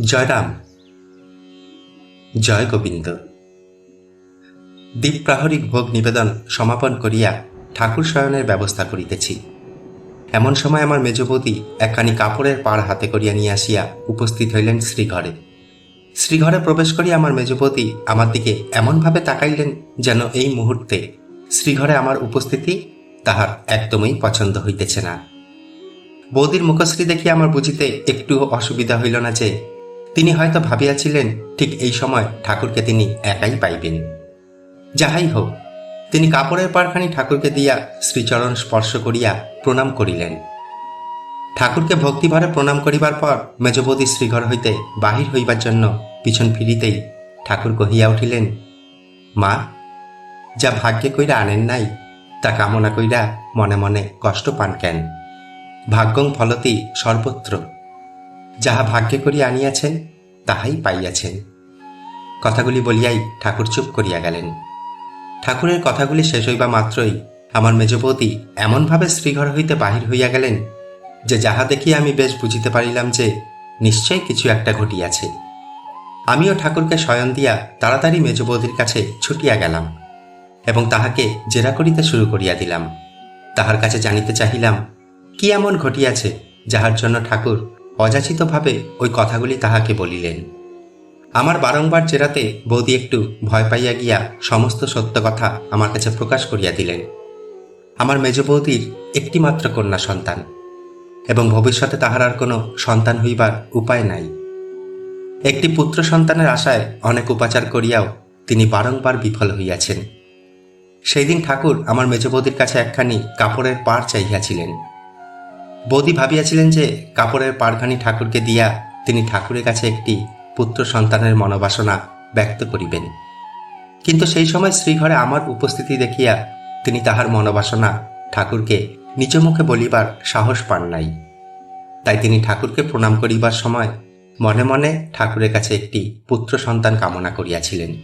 জয়রাম। জয় গোবিন্দ। দ্বীপ্রাহরিক ভোগ নিবেদন সমাপন করিয়া ঠাকুর শয়নের ব্যবস্থা করিতেছি। এমন সময় আমার মেজবতী একখানি কাপড়ের পাড় হাতে করিয়া নিয়ে আসিয়া উপস্থিত হইলেন শ্রীঘরে। শ্রীঘরে প্রবেশ করিয়া আমার মেজপতি আমার দিকে এমনভাবে তাকাইলেন যেন এই মুহূর্তে শ্রীঘরে আমার উপস্থিতি তাহার একদমই পছন্দ হইতেছে না। বৌদির মুখশ্রী দেখিয়া আমার বুঝিতে একটু অসুবিধা হইল না যে তিনি হয়তো ভাবিয়াছিলেন, ঠিক এই সময় ঠাকুরকে তিনি একাই পাইবেন। যাহাই হোক, তিনি কাপড়ের পারখানি ঠাকুরকে দিয়া শ্রীচরণ স্পর্শ করিয়া প্রণাম করিলেন। ঠাকুরকে ভক্তিভরে প্রণাম করিবার পর মেজবতী শ্রীঘর হইতে বাহির হইবার জন্য পিছন ফিরিতেই ঠাকুর কহিয়া উঠিলেন, মা, যা ভাগ্যে কইরা আনেন নাই, তা কামনা কইরা মনে মনে কষ্ট পান কেন? ভাগ্যং ফলতি সর্বত্র। যাহা ভাগ্যে করিয়া আনিয়াছেন, তাহাই পাইয়াছেন। কথাগুলি বলিয়াই ঠাকুর চুপ করিয়া গেলেন। ঠাকুরের কথাগুলি শেষ হইবা মাত্রই আমার মেজবতী এমনভাবে শ্রীঘর হইতে বাহির হইয়া গেলেন যে যাহা দেখিয়া আমি বেশ বুঝিতে পারিলাম যে নিশ্চয় কিছু একটা ঘটিয়াছে। আমিও ঠাকুরকে শয়ন দিয়া তাড়াতাড়ি মেজবৌদির কাছে ছুটিয়া গেলাম এবং তাহাকে জেরা করিতে শুরু করিয়া দিলাম। তাহার কাছে জানিতে চাহিলাম, কি এমন ঘটিয়াছে যাহার জন্য ঠাকুর অযাচিতভাবে ওই কথাগুলি তাহাকে বলিলেন। আমার বারংবার জেরাতে বৌদি একটু ভয় পাইয়া গিয়া সমস্ত সত্য কথা আমার কাছে প্রকাশ করিয়া দিলেন। আমার মেজ বৌদির একটিমাত্র কন্যা সন্তান এবং ভবিষ্যতে তাহার আর কোনো সন্তান হইবার উপায় নাই। একটি পুত্র সন্তানের আশায় অনেক উপাচার করিয়াও তিনি বারংবার বিফল হইয়াছেন। সেই দিন ঠাকুর আমার মেজ বৌদির কাছে একখানি কাপড়ের পাড় চাইয়াছিলেন বৌদি ভাবিয়াছিলেন যে কাপড়ের পাড়খানি ঠাকুরকে দিয়া তিনি ঠাকুরের কাছে একটি পুত্র সন্তানের মনোবাসনা ব্যক্ত করিবেন। কিন্তু সেই সময় শ্রীঘরে আমার উপস্থিতি দেখিয়া তিনি তাহার মনোবাসনা ঠাকুরকে নিজ মুখে বলিবার সাহস পান নাই। তাই তিনি ঠাকুরকে প্রণাম করিবার সময় মনে মনে ঠাকুরের কাছে একটি পুত্র সন্তান কামনা করিয়াছিলেন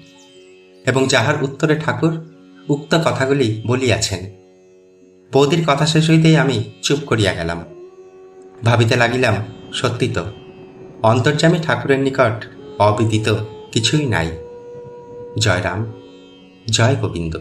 এবং যাহার উত্তরে ঠাকুর উক্ত কথাগুলি বলিয়াছেন বৌদির কথা শেষ হইতেই আমি চুপ করিয়া গেলাম। ভাবিতে লাগিলাম, সত্যি তো, অন্তর্যামী ঠাকুরের নিকট অবিদিত কিছুই নাই। জয়রাম, জয় গোবিন্দ।